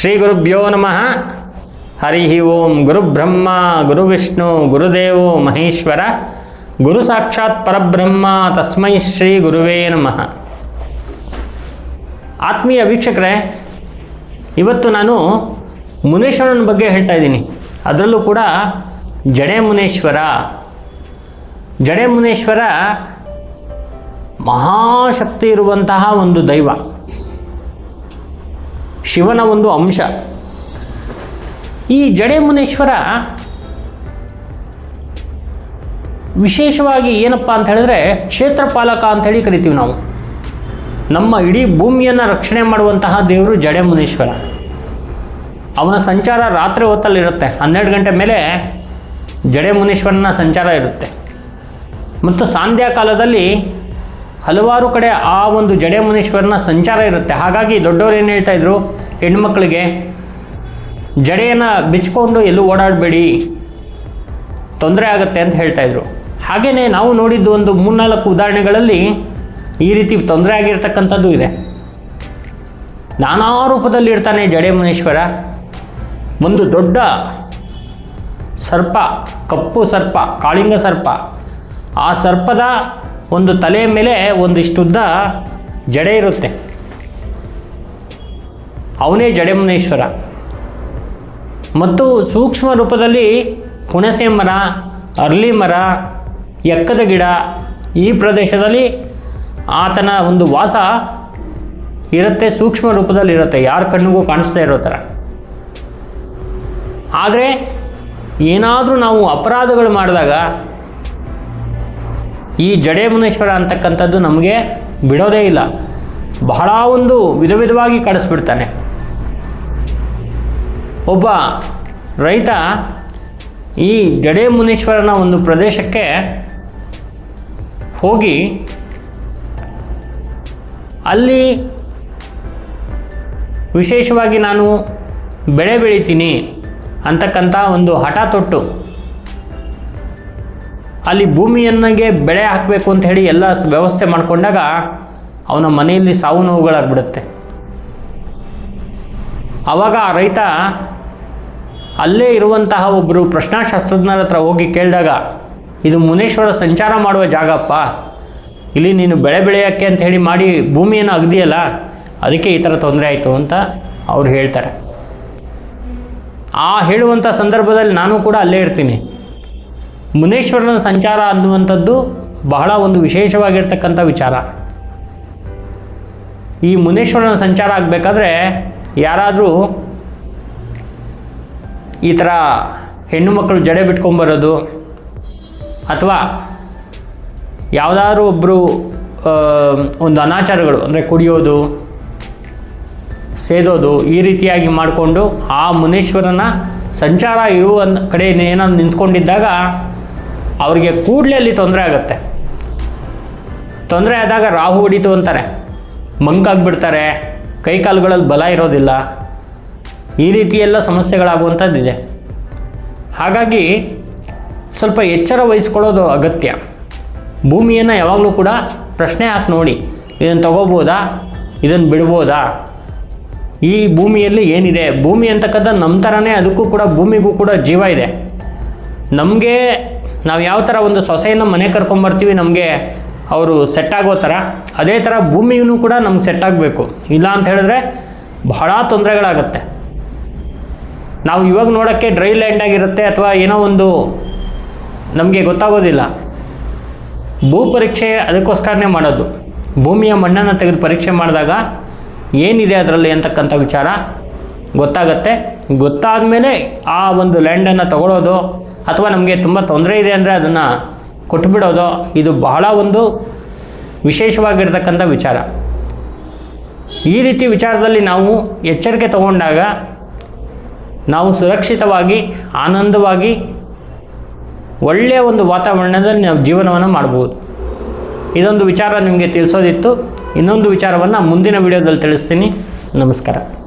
ಶ್ರೀ ಗುರುಭ್ಯೋ ನಮಃ. ಹರಿ ಓಂ ಗುರುಬ್ರಹ್ಮ ಗುರುವಿಷ್ಣು ಗುರುದೇವೋ ಮಹೇಶ್ವರ. ಗುರು ಸಾಕ್ಷಾತ್ ಪರಬ್ರಹ್ಮ, ತಸ್ಮೈ ಶ್ರೀ ಗುರುವೇ ನಮಃ. ಆತ್ಮೀಯ ವೀಕ್ಷಕರೇ, ಇವತ್ತು ನಾನು ಮುನೇಶ್ವರನ ಬಗ್ಗೆ ಹೇಳ್ತಾ ಇದ್ದೀನಿ. ಅದರಲ್ಲೂ ಕೂಡ ಜಡೆ ಮುನೇಶ್ವರ. ಜಡೆ ಮುನೇಶ್ವರ ಮಹಾಶಕ್ತಿ ಇರುವಂತಹ ಒಂದು ದೈವ. ಶಿವನ ಒಂದು ಅಂಶ. ಈ ಜಡೆ ಮುನೇಶ್ವರ ವಿಶೇಷವಾಗಿ ಏನಪ್ಪ ಅಂತ ಹೇಳಿದ್ರೆ ಕ್ಷೇತ್ರಪಾಲಕ ಅಂತ ಹೇಳಿ ಕರಿತೀವಿ ನಾವು. ನಮ್ಮ ಇಡೀ ಭೂಮಿಯನ್ನು ರಕ್ಷಣೆ ಮಾಡುವಂತಹ ದೇವರು ಜಡೆ ಮುನೇಶ್ವರ ಅವನ ಸಂಚಾರ ರಾತ್ರಿ ಹೊತ್ತಲ್ಲಿರುತ್ತೆ. ಹನ್ನೆರಡು ಗಂಟೆ ಮೇಲೆ ಜಡೆ ಮುನೇಶ್ವರನ ಸಂಚಾರ ಇರುತ್ತೆ. ಮತ್ತು ಸಂಧ್ಯಾ ಕಾಲದಲ್ಲಿ ಹಲವಾರು ಕಡೆ ಆ ಒಂದು ಜಡೆ ಮುನೀಶ್ವರನ ಸಂಚಾರ ಇರುತ್ತೆ. ಹಾಗಾಗಿ ದೊಡ್ಡವರು ಏನು ಹೇಳ್ತಾ ಇದ್ರು? ಹೆಣ್ಮಕ್ಳಿಗೆ ಜಡೆಯನ್ನು ಬಿಚ್ಕೊಂಡು ಎಲ್ಲೂ ಓಡಾಡಬೇಡಿ. ತೊಂದರೆ ಆಗುತ್ತೆ ಅಂತ ಹೇಳ್ತಾ ಇದ್ರು. ಹಾಗೆಯೇ ನಾವು ನೋಡಿದ್ದು ಒಂದು ಮೂರ್ನಾಲ್ಕು ಉದಾಹರಣೆಗಳಲ್ಲಿ ಈ ರೀತಿ ತೊಂದರೆ ಆಗಿರ್ತಕ್ಕಂಥದ್ದು ಇದೆ. ನಾನಾ ರೂಪದಲ್ಲಿ ಇರ್ತಾನೆ ಜಡೆ ಮುನೀಶ್ವರ ಒಂದು ದೊಡ್ಡ ಸರ್ಪ, ಕಪ್ಪು ಸರ್ಪ, ಕಾಳಿಂಗ ಸರ್ಪ. ಆ ಸರ್ಪದ ಒಂದು ತಲೆಯ ಮೇಲೆ ಒಂದಿಷ್ಟುದ್ದ ಜಡೆ ಇರುತ್ತೆ. ಅವನೇ ಜಡೆಮುನೇಶ್ವರ. ಮತ್ತು ಸೂಕ್ಷ್ಮ ರೂಪದಲ್ಲಿ ಹುಣಸೆ ಮರ, ಅರ್ಲಿ ಮರ, ಎಕ್ಕದ ಗಿಡ ಈ ಪ್ರದೇಶದಲ್ಲಿ ಆತನ ಒಂದು ವಾಸ ಇರುತ್ತೆ, ಸೂಕ್ಷ್ಮ ರೂಪದಲ್ಲಿ ಇರುತ್ತೆ ಯಾರ ಕಣ್ಣಿಗೂ ಕಾಣಿಸ್ತಾ ಇರೋ ಥರ. ಆದರೆ ಏನಾದರೂ ನಾವು ಅಪರಾಧಗಳು ಮಾಡಿದಾಗ ಈ ಜಡೆ ಮುನೇಶ್ವರ ಅಂತಕ್ಕಂಥದ್ದು ನಮಗೆ ಬಿಡೋದೇ ಇಲ್ಲ. ಬಹಳ ಒಂದು ವಿಧ ವಿಧವಾಗಿ ಕಳಿಸ್ಬಿಡ್ತಾನೆ ಒಬ್ಬ ರೈತ ಈ ಜಡೆ ಮುನೀಶ್ವರನ ಒಂದು ಪ್ರದೇಶಕ್ಕೆ ಹೋಗಿ ಅಲ್ಲಿ ವಿಶೇಷವಾಗಿ ನಾನು ಬೆಳೆ ಬೆಳಿತೀನಿ ಅಂತಕ್ಕಂಥ ಒಂದು ಹಠ ತೊಟ್ಟು ಅಲ್ಲಿ ಭೂಮಿಯನ್ನಾಗೆ ಬೆಳೆ ಹಾಕಬೇಕು ಅಂತ ಹೇಳಿ ಎಲ್ಲ ವ್ಯವಸ್ಥೆ ಮಾಡಿಕೊಂಡಾಗ ಅವನ ಮನೆಯಲ್ಲಿ ಸಾವು ನೋವುಗಳಾಗ್ಬಿಡುತ್ತೆ. ಆವಾಗ ಆ ರೈತ ಅಲ್ಲೇ ಇರುವಂತಹ ಒಬ್ಬರು ಪ್ರಶ್ನಾಶಾಸ್ತ್ರಜ್ಞರ ಹತ್ರ ಹೋಗಿ ಕೇಳಿದಾಗ, ಇದು ಮುನೇಶ್ವರ ಸಂಚಾರ ಮಾಡುವ ಜಾಗಪ್ಪ, ಇಲ್ಲಿ ನೀನು ಬೆಳೆ ಬೆಳೆಯೋಕ್ಕೆ ಅಂತ ಹೇಳಿ ಮಾಡಿ ಭೂಮಿಯನ್ನು ಅಗದಿಯಲ್ಲ, ಅದಕ್ಕೆ ಈ ಥರ ತೊಂದರೆ ಆಯಿತು ಅಂತ ಅವ್ರು ಹೇಳ್ತಾರೆ. ಆ ಹೇಳುವಂಥ ಸಂದರ್ಭದಲ್ಲಿ ನಾನು ಕೂಡ ಅಲ್ಲೇ ಇರ್ತೀನಿ. ಮುನೇಶ್ವರನ ಸಂಚಾರ ಅನ್ನುವಂಥದ್ದು ಬಹಳ ಒಂದು ವಿಶೇಷವಾಗಿರ್ತಕ್ಕಂಥ ವಿಚಾರ. ಈ ಮುನೇಶ್ವರನ ಸಂಚಾರ ಆಗಬೇಕಾದ್ರೆ ಯಾರಾದರೂ ಈ ಥರ ಹೆಣ್ಣು ಮಕ್ಕಳು ಜಡೆ ಬಿಟ್ಕೊಂಬರೋದು ಅಥವಾ ಯಾವುದಾದ್ರೂ ಒಬ್ಬರು ಒಂದು ಅನಾಚಾರಗಳು, ಅಂದರೆ ಕುಡಿಯೋದು, ಸೇದೋದು ಈ ರೀತಿಯಾಗಿ ಮಾಡಿಕೊಂಡು ಆ ಮುನೇಶ್ವರನ ಸಂಚಾರ ಇರುವ ಕಡೆ ಏನಾದ್ರು ನಿಂತ್ಕೊಂಡಿದ್ದಾಗ ಅವರಿಗೆ ಕೂಡಲೇ ಅಲ್ಲಿ ತೊಂದರೆ ಆಗುತ್ತೆ. ತೊಂದರೆ ಆದಾಗ ರಾಹು ಹೊಡಿತು ಅಂತಾರೆ. ಮಂಕಾಗ್ಬಿಡ್ತಾರೆ. ಕೈ ಕಾಲುಗಳಲ್ಲಿ ಬಲ ಇರೋದಿಲ್ಲ. ಈ ರೀತಿಯೆಲ್ಲ ಸಮಸ್ಯೆಗಳಾಗುವಂಥದ್ದಿದೆ ಹಾಗಾಗಿ ಸ್ವಲ್ಪ ಎಚ್ಚರ ವಹಿಸ್ಕೊಳ್ಳೋದು ಅಗತ್ಯ. ಭೂಮಿಯನ್ನು ಯಾವಾಗಲೂ ಕೂಡ ಪ್ರಶ್ನೆ ಹಾಕಿ ನೋಡಿ ಇದನ್ನು ತಗೋಬೋದಾ? ಇದನ್ನು ಬಿಡ್ಬೋದಾ? ಈ ಭೂಮಿಯಲ್ಲಿ ಏನಿದೆ? ಭೂಮಿ ಅಂತಕ್ಕಂಥ ನಮ್ಮ ಥರನೇ ಅದಕ್ಕೂ ಕೂಡ ಭೂಮಿಗೂ ಕೂಡ ಜೀವ ಇದೆ. ನಮಗೆ ನಾವು ಯಾವ ಥರ ಒಂದು ಸೊಸೆಯನ್ನು ಮನೆ ಕರ್ಕೊಂಬರ್ತೀವಿ ನಮಗೆ ಅವರು ಸೆಟ್ ಆಗೋ ಥರ ಅದೇ ಥರ ಭೂಮಿಯೂ ಕೂಡ ನಮ್ಗೆ ಸೆಟ್ ಆಗಬೇಕು. ಇಲ್ಲ ಅಂತ ಹೇಳಿದ್ರೆ ಬಹಳ ತೊಂದರೆಗಳಾಗುತ್ತೆ. ನಾವು ಇವಾಗ ನೋಡೋಕ್ಕೆ ಡ್ರೈ ಲ್ಯಾಂಡ್ ಆಗಿರುತ್ತೆ ಅಥವಾ ಏನೋ ಒಂದು ನಮಗೆ ಗೊತ್ತಾಗೋದಿಲ್ಲ. ಭೂ ಪರೀಕ್ಷೆ ಅದಕ್ಕೋಸ್ಕರನೇ ಮಾಡೋದು. ಭೂಮಿಯ ಮಣ್ಣನ್ನು ತೆಗೆದು ಪರೀಕ್ಷೆ ಮಾಡಿದಾಗ ಏನಿದೆ ಅದರಲ್ಲಿ ಅಂತಕ್ಕಂಥ ವಿಚಾರ ಗೊತ್ತಾಗತ್ತೆ. ಗೊತ್ತಾದ ಮೇಲೆ ಆ ಒಂದು ಲ್ಯಾಂಡನ್ನು ತಗೊಳ್ಳೋದು ಅಥವಾ ನಮಗೆ ತುಂಬ ತೊಂದರೆ ಇದೆ ಅಂದರೆ ಅದನ್ನು ಕೊಟ್ಟುಬಿಡೋದು ಇದು ಬಹಳ ಒಂದು ವಿಶೇಷವಾಗಿರ್ತಕ್ಕಂಥ ವಿಚಾರ. ಈ ರೀತಿ ವಿಚಾರದಲ್ಲಿ ನಾವು ಎಚ್ಚರಿಕೆ ತಗೊಂಡಾಗ ನಾವು ಸುರಕ್ಷಿತವಾಗಿ, ಆನಂದವಾಗಿ, ಒಳ್ಳೆಯ ಒಂದು ವಾತಾವರಣದಲ್ಲಿ ನಾವು ಜೀವನವನ್ನು ಮಾಡ್ಬೋದು. ಇದೊಂದು ವಿಚಾರ ನಿಮಗೆ ತಿಳಿಸೋದಿತ್ತು. ಇನ್ನೊಂದು ವಿಚಾರವನ್ನು ಮುಂದಿನ ವಿಡಿಯೋದಲ್ಲಿ ತಿಳಿಸ್ತೀನಿ. ನಮಸ್ಕಾರ.